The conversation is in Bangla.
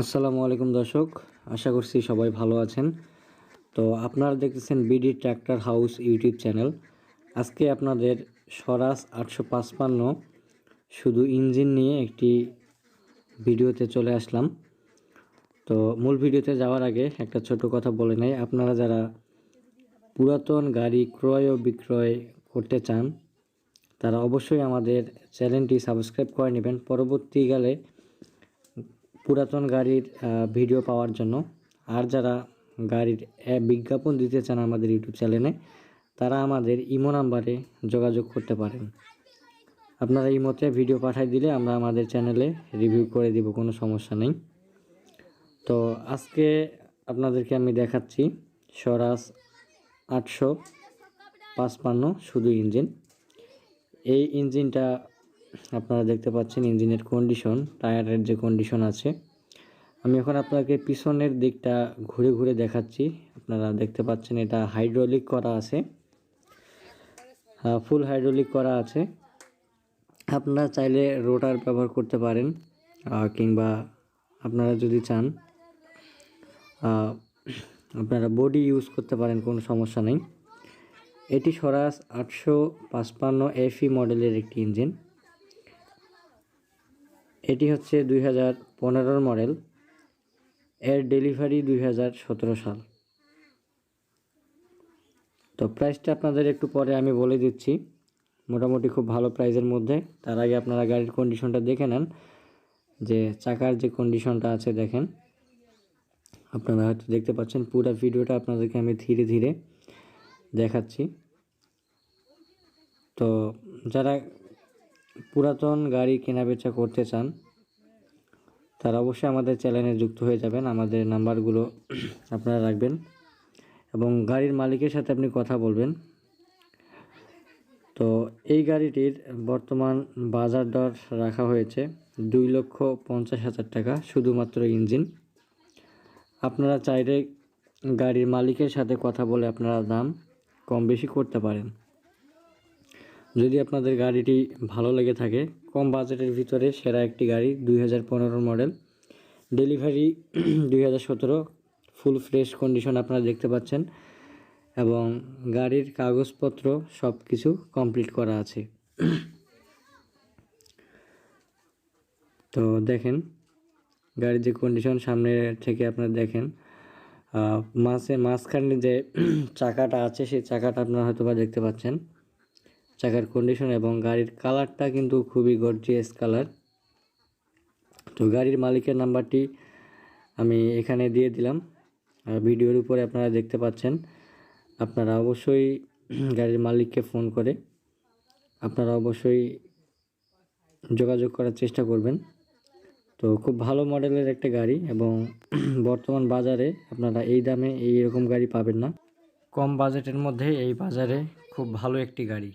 আসসালামু আলাইকুম দর্শক, আশা করছি সবাই ভালো আছেন। তো আপনারা দেখতেছেন BD tractor house YouTube channel. আজকে আপনাদের স্বরাজ আটশো পাঁচপান্ন শুধু ইঞ্জিন নিয়ে একটি ভিডিওতে চলে আসলাম। তো মূল ভিডিওতে যাওয়ার আগে একটা ছোট কথা বলে নেই, আপনারা যারা পুরাতন গাড়ি ক্রয় ও বিক্রয় করতে চান, তারা অবশ্যই আমাদের চ্যানেলটি সাবস্ক্রাইব করে নেবেন। পরবর্তীকালে পুরাতন গাড়ির ভিডিও পাওয়ার জন্য। আর যারা গাড়ির বিজ্ঞাপন দিতে চান আমাদের ইউটিউব চ্যানেলে তারা আমাদের ইমো নাম্বারে যোগাযোগ করতে পারেন। আপনারা ইমোতে ভিডিও পাঠাই দিলে আমরা আমাদের চ্যানেলে রিভিউ করে দিব, কোনো সমস্যা নেই। তো আজকে আপনাদেরকে আমি দেখাচ্ছি স্বরাজ আটশো পাঁচপান্ন, শুধু ইঞ্জিন। এই ইঞ্জিনটা আপনারা দেখতে পাচ্ছেন ইঞ্জিনের কন্ডিশন টায়ারের যে কন্ডিশন আছে। আমি এখন আপনাকে পিছনের দিকটা ঘুরে ঘুরে দেখাচ্ছি। আপনারা দেখতে পাচ্ছেন এটা হাইড্রোলিক করা আছে। ফুল হাইড্রোলিক করা আছে। আপনারা চাইলে রোটার ব্যবহার করতে পারেন কিংবা আপনারা যদি চান আপনারা বডি ইউজ করতে পারেন, কোনো সমস্যা নেই। এটি স্বরাজ আটশো পাঁচপান্ন এফি মডেলের একটি ইঞ্জিন এটি হচ্ছে দুই হাজার পনেরোর মডেল। এর ডেলিভারি দুই হাজার সতেরো সাল। তো প্রাইসটা আপনাদের একটু পরে আমি বলে দিচ্ছি। মোটামুটি খুব ভালো প্রাইসের মধ্যে। তার আগে আপনারা গাড়ির কন্ডিশনটা দেখে নেন। যে চাকার যে কন্ডিশনটা আছে দেখেন। আপনারা হয়তো দেখতে পাচ্ছেন পুরো ভিডিওটা আপনাদেরকে আমি ধীরে ধীরে দেখাচ্ছি। তো যারা পুরাতন গাড়ি কেনাবেচা করতে চান, তারা অবশ্যই আমাদের চ্যানেলে যুক্ত হয়ে যাবেন। আমাদের নাম্বারগুলো আপনারা রাখবেন এবং গাড়ির মালিকের সাথে আপনি কথা বলবেন। তো এই গাড়িটির বর্তমান বাজার দর রাখা হয়েছে দুই লক্ষ পঞ্চাশ হাজার টাকা, শুধুমাত্র ইঞ্জিন। আপনারা চাইলে গাড়ির মালিকের সাথে কথা বলে আপনারা দাম কম বেশি করতে পারেন। যদি আপনাদের গাড়িটি ভালো লেগে থাকে, কম বাজেটের ভিতরে সেরা একটি গাড়ি দুই হাজার পনেরো মডেল। ডেলিভারি দুই হাজার সতেরো, ফুল ফ্রেশ কন্ডিশন আপনারা দেখতে পাচ্ছেন এবং গাড়ির কাগজপত্র সব কিছু কমপ্লিট করা আছে। তো দেখেন, গাড়ির যে কন্ডিশন সামনে থেকে আপনারা দেখেন মাঝে মাঝখানে যে চাকাটা আছে, সেই চাকাটা আপনারা হয়তো বা দেখতে পাচ্ছেন। চাকার কন্ডিশন এবং গাড়ির কালারটা কিন্তু খুবই গর্জিয়াস কালার তো গাড়ির মালিকের নাম্বারটি আমি এখানে দিয়ে দিলাম। আর ভিডিওর উপরে আপনারা দেখতে পাচ্ছেন। আপনারা অবশ্যই গাড়ির মালিককে ফোন করে আপনারা অবশ্যই যোগাযোগ করার চেষ্টা করবেন। তো খুব ভালো মডেলের একটা গাড়ি এবং বর্তমান বাজারে আপনারা এই দামে এই রকম গাড়ি পাবেন না। কম বাজেটের মধ্যে এই বাজারে খুব ভালো একটি গাড়ি।